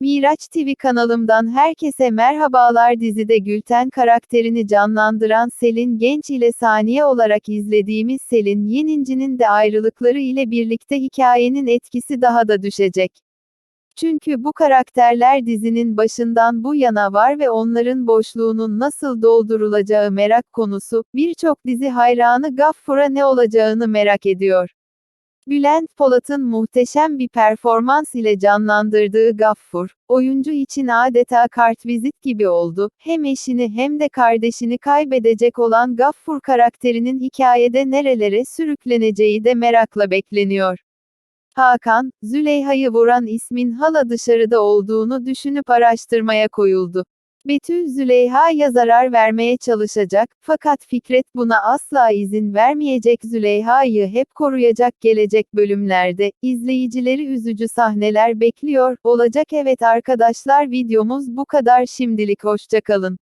Miraç TV kanalımdan herkese merhabalar dizide Gülten karakterini canlandıran Selin Genç ile saniye olarak izlediğimiz Selin Yeninci'nin de ayrılıkları ile birlikte hikayenin etkisi daha da düşecek. Çünkü bu karakterler dizinin başından bu yana var ve onların boşluğunun nasıl doldurulacağı merak konusu, birçok dizi hayranı Gaffur'a ne olacağını merak ediyor. Bülent Polat'ın muhteşem bir performans ile canlandırdığı Gaffur, oyuncu için adeta kartvizit gibi oldu. Hem eşini hem de kardeşini kaybedecek olan Gaffur karakterinin hikayede nerelere sürükleneceği de merakla bekleniyor. Hakan, Züleyha'yı vuran ismin hala dışarıda olduğunu düşünüp araştırmaya koyuldu. Betül Züleyha'ya zarar vermeye çalışacak, fakat Fikret buna asla izin vermeyecek. Züleyha'yı hep koruyacak gelecek bölümlerde, izleyicileri üzücü sahneler bekliyor, olacak. Evet arkadaşlar videomuz bu kadar. Şimdilik hoşçakalın.